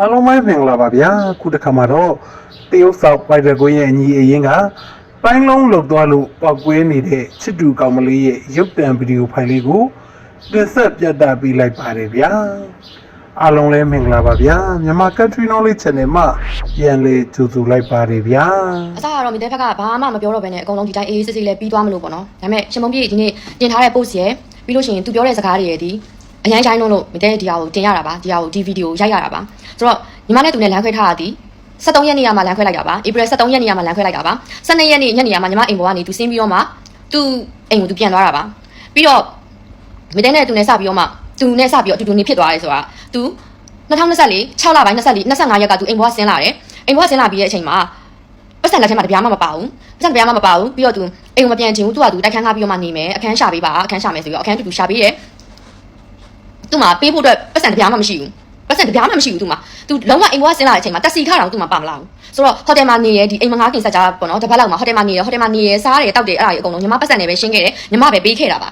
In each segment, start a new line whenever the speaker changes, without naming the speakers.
အားလုံးပဲမင်္ဂလာပါဗျာခုတစ်ခါမှာတော့တရုတ်ဆောက်ပိုက်တဲ့ကိုရဲ့အညီအရင်ကပိုင်းလုံးလှုပ်သွားလို့ပောက်ကွဲနေတဲ့ချစ်တူကောင်မလေးရဲ့ရုပ်တံဗီဒီယိုဖိုင်လေးကိုတင်ဆက်ပြသပေးလိုက်ပါတယ်ဗျာအားလုံးလည်းမင်္ဂလာပါဗျာမြန်မာ Country Knowledge Channel မှာပြန်လေကြိုဆိုလိုက်ပါတယ်ဗျာ
အစကတော့မိတဲ့ဘက်ကဘာမှမပြောတော့ဘဲနဲ့အကုန်လုံးဒီတိုင်းအေးအေးဆေးဆေးလေးပြီးသွားမလို့ပေါ့နော်ဒါပေမဲ့ရှင်မုံပြေဒီနေ့တင်ထားတဲ့ post ရယ်ပြီးလို့ရှိရင်သူပြောတဲ့စကားတွေရယ်ဒီ အရင်တိုင်းလုံးလို့မိတဲ့ဒီဟာကိုတင်ရတာပါဒီဟာကိုဒီဗီဒီယိုရိုက်ရတာပါဆိုတော့ညီမနဲ့သူနဲ့လမ်းခွဲထားတာဒီ73ရက်နေ့ကမှလမ်းခွဲလိုက်တာပါဧပြီ73ရက်နေ့ကမှလမ်းခွဲလိုက်တာပါ12ရက်နေ့ညနေကမှညီမအိမ်ပေါ်ကနေသူဆင်းပြီးတော့မှသူအိမ်ကိုသူပြန်သွားတာပါပြီးတော့မိတဲ့နဲ့သူနဲ့စပြီးတော့မှသူနဲ့စပြီးတော့အတူတူနေဖြစ်သွားတယ်ဆိုတာသူ2024 6လပိုင်း24 25ရက်ကသူအိမ်ပေါ်ဆင်းလာတယ်အိမ်ပေါ်ဆင်းလာပြီးတဲ့အချိန်မှာပတ်စံလက်ထဲမှာတပြားမှမပါဘူးပတ်စံတပြားမှမပါဘူးပြီးတော့သူအိမ်ကိုမပြန်ချင်ဘူးသူကသူတိုက်ခန်းကားပြီးတော့မှနေမယ်အခန်းရှာပေးပါအခန်းရှာမယ်ဆိုပြီးတော့အခန်းတူတူရှာပေးတယ် သူမှပေးဖို့အတွက်ပတ်စံတပြားမှမရှိဘူးပတ်စံတပြားမှမရှိဘူးသူမှသူလုံးဝအိမ်ဘွားဆင်းလာတဲ့အချိန်မှာတက်စီခါတောင်သူမှပါမလာဘူးဆိုတော့ဟိုတယ်မှာနေရဒီအိမ်မငါးခင်ဆက်ကြပေါ့နော်တစ်ပတ်လောက်မှာဟိုတယ်မှာနေရဟိုတယ်မှာနေရစားတယ်တောက်တယ်အဲ့ဒါကြီးအကုန်လုံးညီမပတ်စံနဲ့ပဲရှင်းခဲ့တယ်ညီမပဲပေးခဲ့တာပါ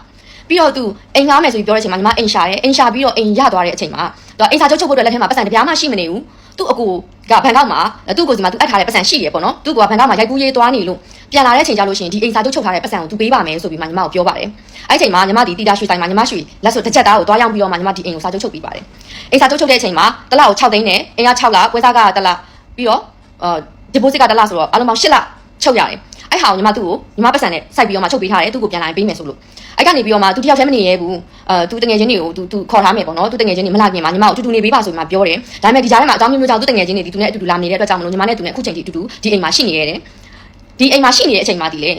ပြီးတော့သူအိမ်ငားမယ်ဆိုပြီးပြောတဲ့အချိန်မှာညီမအိမ်ရှာတယ်အိမ်ရှာပြီးတော့အိမ်ရသွားတဲ့အချိန်မှာသူအိမ်စာချုပ်ချုပ်ဖို့အတွက်လက်ထဲမှာပတ်စံတပြားမှရှိမနေဘူးသူ့အကူကဘန်ကောက်မှာသူ့ကိုစီမှာသူအပ်ထားတဲ့ပတ်စံရှိရပေါ့နော်သူ့ကဘန်ကောက်မှာရိုက်ကူးရေးသွားနေလို့ ပြန်လာတဲ့အချိန်ကျလို့ရှိရင်ဒီအိမ်စာချုပ်ချုပ်ထားတဲ့ပတ်စံကိုသူပေးပါမယ်ဆိုပြီးမှညီမကိုပြောပါတယ်အဲ့ဒီအချိန်မှာညီမဒီတီတာရွှေဆိုင်မှာညီမရွှေလက်ဆိုတစ်ချက်သားကိုတွားရောက်ပြီးတော့မှညီမဒီအိမ်ကိုစာချုပ်ချုပ်ပေးပါတယ်အိမ်စာချုပ်ချုပ်တဲ့အချိန်မှာတစ်လကို6သိန်းနဲ့အိမ်က6လပွဲစားကတစ်လပြီးတော့အာ deposit ကတစ်လဆိုတော့အလုံးပေါင်း8လချုပ်ရတယ်အဲ့ဟာကိုညီမသူ့ကိုညီမပတ်စံနဲ့စိုက်ပြီးတော့မှချုပ်ပေးထားတယ်သူ့ကိုပြန်လာရင်ပေးမယ်ဆိုလို့အဲ့ကနေပြီးတော့မှသူတယောက်တည်းမနေရဲဘူးအဲသူတငယ်ချင်းတွေကိုသူသူခေါ်ထားမယ်ပေါ့နော်သူတငယ်ချင်းတွေမလာခင်မှာညီမကိုအတူတူနေပေးပါဆိုပြီးမှပြောတယ်ဒါပေမဲ့ဒီကြားထဲမှာအကြောင်းမျိုးမျိုးကြောင့်သူတငယ်ချင်းတွေဒီသူနဲ့အတူတူလာနေတဲ့အတွက်ကြောင့်မလို့ညီမနဲ့သူနဲ့အခုချိန်ထိအတူတူဒီအိမ်မှာရှိနေရတယ် ဒီအိမ်မှာရှိနေတဲ့အချိန်မှာဒီလေ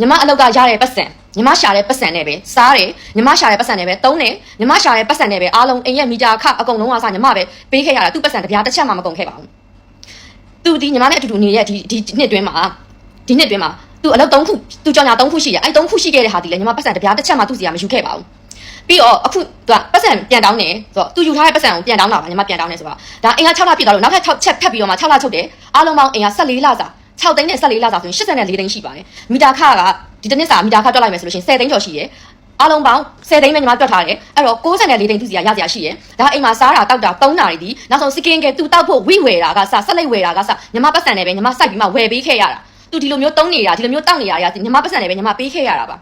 ညီမအလောက်ကရတဲ့ပတ်စံညီမရှာတဲ့ပတ်စံနဲ့ပဲစားတယ်ညီမရှာတဲ့ပတ်စံနဲ့ပဲတုံးတယ်ညီမရှာတဲ့ပတ်စံနဲ့ပဲအားလုံးအိမ်ရဲ့မီတာခအကုန်လုံးကစားညီမပဲပေးခဲ့ရတာသူ့ပတ်စံတပြားတစ်ချက်မှမကုန်ခဲ့ပါဘူးသူဒီညီမနဲ့အတူတူနေတဲ့ဒီဒီနှစ်တွင်းမှာဒီနှစ်တွင်းမှာသူအလုပ်၃ခုသူကြောင်ညာ၃ခုရှိတယ်အဲ့၃ခုရှိခဲ့တဲ့ဟာဒီလေညီမပတ်စံတပြားတစ်ချက်မှသူ့စီကမယူခဲ့ပါဘူးပြီးတော့အခုသူကပတ်စံပြန်တောင်းတယ်ဆိုတော့သူယူထားတဲ့ပတ်စံကိုပြန်တောင်းတာပါညီမပြန်တောင်းတယ်ဆိုတော့ဒါအင်္ဂါ6လပြည့်သွားလို့နောက်ထပ်6ချက်ဖက်ပြီးတော့မှ6လချုပ်တယ်အားလုံးပေါင်းအင်္ဂါ14လစာ 6သိန်းနဲ့14လစာဆိုရင်84သိန်းရှိပါတယ်မီတာခကဒီတစ်နှစ်စာမီတာခတွက်လိုက်မယ်ဆိုလို့ရှိရင်10သိန်းကျော်ရှိတယ်အားလုံးပေါင်း10သိန်းပဲညီမတွက်ထားတယ်အဲ့တော့64သိန်းသူစီကရစရာရှိရယ်ဒါအိမ်မှာစားတာတောက်တာသုံးတာတွေဒီနောက်ဆုံးစကင်ကဲသူတောက်ဖို့ဝိဝယ်တာကစဆက်လိုက်ဝယ်တာကစညီမပတ်စံနဲ့ပဲညီမစိုက်ပြီးမှဝယ်ပေးခဲ့ရတာသူဒီလိုမျိုးတုံးနေတာဒီလိုမျိုးတောက်နေတာတွေကညီမပတ်စံနဲ့ပဲညီမပေးခဲ့ရတာပါ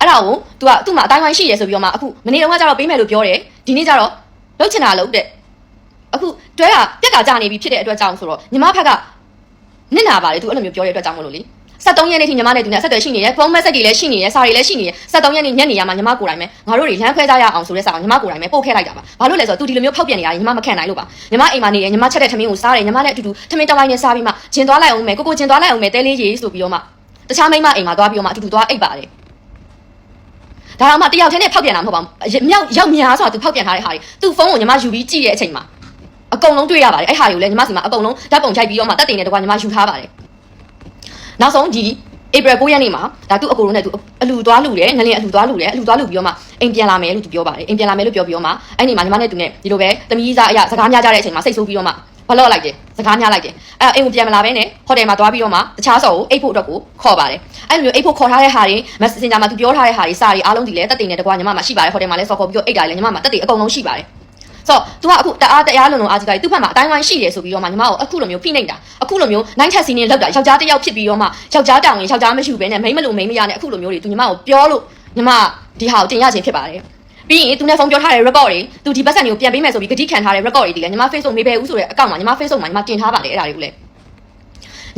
အဲ့ဒါကို तू ကသူ့မှာအတိုင်းဝိုင်းရှိရယ်ဆိုပြီးတော့မှအခုမနေ့တုန်းကကျတော့ပေးမယ်လို့ပြောတယ်ဒီနေ့ကျတော့လုတ်ချင်တာလုတ်တဲ့အခုတွဲတာပြက်ကကြာနေပြီဖြစ်တဲ့အတွက်ကြောင့်ဆိုတော့ညီမဖက်က နစ်နာပါလေသူအဲ့လိုမျိုးပြောတဲ့အတွက်ကြောင့်မလို့လေ73ရက်နေ့ထိညီမနဲ့သူနဲ့ဆက်သွယ်ရှိနေတယ်ဖုန်းမက်ဆက်တွေလည်းရှိနေတယ်စာတွေလည်းရှိနေတယ်73ရက်နေ့ညနေရမှာညီမကိုယ်တိုင်ပဲငါတို့တွေလမ်းခွဲကြရအောင်ဆိုတဲ့စာကိုညီမကိုယ်တိုင်ပဲပို့ခဲ့လိုက်တာပါဘာလို့လဲဆိုတော့သူဒီလိုမျိုးဖောက်ပြန်နေရတယ်ညီမမခံနိုင်လို့ပါညီမအိမ်မှာနေတယ်ညီမချက်တဲ့ထမင်းကိုစားတယ်ညီမလည်းအတူတူထမင်းတဝိုင်းနဲ့စားပြီးမှဂျင်သွားလိုက်အောင်မယ်ကိုကိုဂျင်သွားလိုက်အောင်မယ်တဲလေးရေဆိုပြီးတော့မှတခြားမိန်းမအိမ်မှာသွားပြီးတော့မှအတူတူသွားအိပ်ပါတယ်ဒါတော့မှတယောက်တည်းနဲ့ဖောက်ပြန်တာမဟုတ်ပါဘူး။မြောက်ရောက်များဆိုတာ तू ဖောက်ပြန်ထားတဲ့ဟာတွေ။ तू ဖုန်းကိုညီမယူပြီးကြည့်တဲ့အချိန်မှာ အကုန်လုံးတွေ့ရပါတယ်အဲ့ဟာတွေကိုလည်းညီမစီမှာအကုန်လုံးဓာတ်ပုံချိုက်ပြီးတော့မှတက်တင်တဲ့တကွာညီမယူထားပါတယ်နောက်ဆုံးဒီဧပြီ9ရက်နေ့မှာဒါသူ့အကိုလုံးနဲ့သူအလူသွားလူတယ်ငလင်အလူသွားလူတယ်အလူသွားလူပြီးတော့မှအိမ်ပြန်လာမယ်လို့သူပြောပါတယ်အိမ်ပြန်လာမယ်လို့ပြောပြီးတော့မှအဲ့ဒီမှာညီမနဲ့သူနဲ့ဒီလိုပဲတမီးစားအရာစကားများကြတဲ့အချိန်မှာစိတ်ဆိုးပြီးတော့မှဘလော့လိုက်တယ်စကားများလိုက်တယ်အဲ့အိမ်ကိုပြန်မလာဘဲနဲ့ဟိုတယ်မှာသွားပြီးတော့မှတခြားဆော်ကိုအိတ်ဖို့အတွက်ကိုခေါ်ပါတယ်အဲ့လိုမျိုးအိတ်ဖို့ခေါ်ထားတဲ့ဟာတွေ messenger မှာသူပြောထားတဲ့ဟာတွေစာတွေအားလုံးဒီလဲတက်တင်တဲ့တကွာညီမမှာရှိပါတယ်ဟိုတယ်မှာလဲဆော်ခေါ်ပြီးတော့အိတ်တာလဲညီမမှာတက်တင်အကုန်လုံးရှိပါတယ် ဆိုတော့ तू ကအခုတအားတရားလုံးလုံးအာကြီးကသူ့ဘက်မှာအတိုင်းဝိုင်းရှိတယ်ဆိုပြီးတော့မှညီမကိုအခုလိုမျိုးဖိနှိပ်တာအခုလိုမျိုးနိုင်ချက်စီနေလောက်တာယောက်ျားတစ်ယောက်ဖြစ်ပြီးတော့မှယောက်ျားတောင်းရင်ယောက်ျားမရှိဘဲနဲ့မိန်းမလို့မိန်းမရနဲ့အခုလိုမျိုးတွေ तू ညီမကိုပြောလို့ညီမဒီဟာကိုတင်ရခြင်းဖြစ်ပါတယ်ပြီးရင် तू နဲ့ဖုန်းပြောထားတဲ့ record တွေ तू ဒီပတ်စံတွေကိုပြန်ပေးမယ်ဆိုပြီးဂတိခံထားတဲ့ record တွေဒီလေညီမ Facebook မေးပဲဦးဆိုတဲ့အကောင့်မှာညီမ Facebook မှာညီမတင်ထားပါတယ်အဲ့ဒါတွေကိုလည်း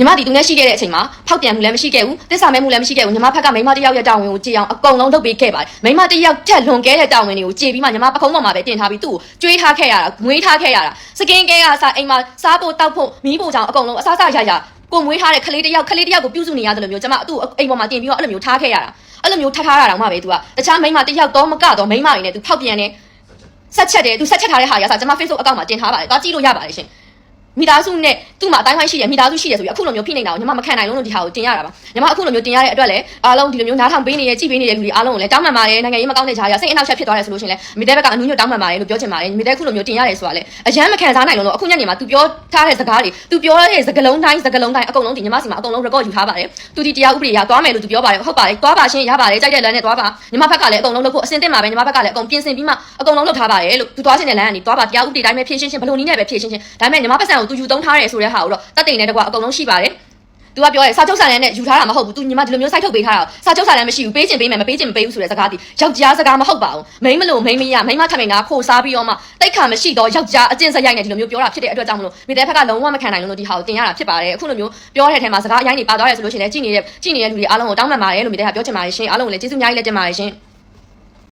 ညီမဒီသူနဲ့ရှိခဲ့တဲ့အချိန်မှာဖောက်ပြန်မှုလည်းမရှိခဲ့ဘူးတစ္ဆာမဲမှုလည်းမရှိခဲ့ဘူးညီမဖက်ကမိန်းမတစ်ယောက်ရဲ့တာဝန်ကိုကြည်အောင်အကုန်လုံးလုပ်ပေးခဲ့ပါတယ်မိန်းမတစ်ယောက်ထက်လွန်ကဲတဲ့တာဝန်တွေကိုကြည်ပြီးမှညီမပခုံးပေါ်မှာပဲတင်ထားပြီးသူ့ကိုကြွေးထားခဲ့ရတာငွေးထားခဲ့ရတာစကင်ကဲကစားအိမ်မှာစားဖို့တောက်ဖို့မီးဖို့ကြောင်အကုန်လုံးအစားစားရရကိုမွေးထားတဲ့ကလေးတစ်ယောက်ကလေးတစ်ယောက်ကိုပြုစုနေရတယ်လို့မျိုးကျွန်မသူ့အိမ်ပေါ်မှာတင်ပြီးတော့အဲ့လိုမျိုးထားခဲ့ရတာအဲ့လိုမျိုးထားထားတာတောင်မှပဲသူကတခြားမိန်းမတစ်ယောက်တော့မကတော့မိန်းမတွေနဲ့သူဖောက်ပြန်နေဆက်ချက်တယ်သူဆက်ချက်ထားတဲ့ဟာရစားကျွန်မ Facebook အကောင့်မှာတင်ထားပါတယ်။ဒါကြည့်လို့ရပါတယ်ရှင်။ မိသားစုနဲ့သူ့မှာအတိုင်းဝိုင်းရှိတယ်မိသားစုရှိတယ်ဆိုပြီးအခုလိုမျိုးဖိနေတာကိုညီမမခံနိုင်လို့လို့ဒီဟာကိုတင်ရတာပါညီမအခုလိုမျိုးတင်ရတဲ့အတွက်လည်းအားလုံးဒီလိုမျိုးနားထောင်ပေးနေရကြည့်ပေးနေတဲ့လူတွေအားလုံးကိုလည်းတောင်းပန်ပါတယ်နိုင်ငံရေးမကောင်းတဲ့ဂျာရီကစိတ်အနှောက်အယှက်ဖြစ်သွားတယ်ဆိုလို့ရှိရင်လည်းမိတဲ့ဘက်ကအနူးညွတ်တောင်းပန်ပါတယ်လို့ပြောချင်ပါတယ်မိတဲ့အခုလိုမျိုးတင်ရတယ်ဆိုတာလည်းအရန်မခံစားနိုင်လို့လို့အခုညနေမှာ तू ပြောထားတဲ့စကားတွေ तू ပြောတဲ့စကားလုံးတိုင်းစကားလုံးတိုင်းအကုန်လုံးဒီညီမစီမှာအကုန်လုံး record ယူထားပါတယ် तू ဒီတရားဥပဒေရသွားမယ်လို့ तू ပြောပါတယ်ဟုတ်ပါတယ်သွားပါရှင်းရပါတယ်ကြိုက်တဲ့လမ်းနဲ့သွားပါညီမဘက်ကလည်းအကုန်လုံးလုပ်ဖို့အစင်တင်ပါပဲညီမဘက်ကလည်းအကုန်ပြင်ဆင်ပြီးမှအကုန်လုံးလုပ်ထားပါတယ်လို့ तू သွားချင်တဲ့လမ်းကနေသွားပါတရားဥပဒေတိုင်းပဲဖြည့်ရှင်းရှင်းဘလို့နည်းနဲ့ပဲဖြည့်ရှင်းရှင်းဒါပေမဲ့ညီမပတ်စံ ကိုသူယူသုံးထားတယ်ဆိုတဲ့ဟာကိုတော့တက်တိန်နဲ့တကွာအကုန်လုံးရှိပါတယ်သူကပြောရဲစာချုပ်စာတမ်းနဲ့ယူထားတာမဟုတ်ဘူး။ तू ညီမဒီလိုမျိုးစိုက်ထုတ်ပေးထားတာ။စာချုပ်စာတမ်းမရှိဘူး။ပေးချင်ပေးမယ်မပေးချင်မပေးဘူးဆိုတဲ့စကားတည်းယောက်ျားစကားမဟုတ်ပါဘူး။မိန်းမလို့မိန်းမရမိန်းမထမိန်ကခိုစားပြီးတော့မှတိတ်ခါမရှိတော့ယောက်ျားအကျင့်စရိုက်နဲ့ဒီလိုမျိုးပြောတာဖြစ်တဲ့အတွက်ကြောင့်မလို့မိတဲ့ဖက်ကလုံးဝမခံနိုင်လို့ဒီဟာကိုတင်ရတာဖြစ်ပါတယ်။အခုလိုမျိုးပြောတဲ့အထက်မှာစကားအရင်နေပါသွားတယ်ဆိုလို့ရှိရင်လည်းကြည်နေတဲ့ကြည်နေတဲ့လူတွေအားလုံးကိုတောင်းပန်ပါတယ်လို့မိတဲ့ကပြောချင်ပါတယ်ရှင်။အားလုံးကိုလည်းကျေးဇူးအများကြီးလက်တင်ပါတယ်ရှင်။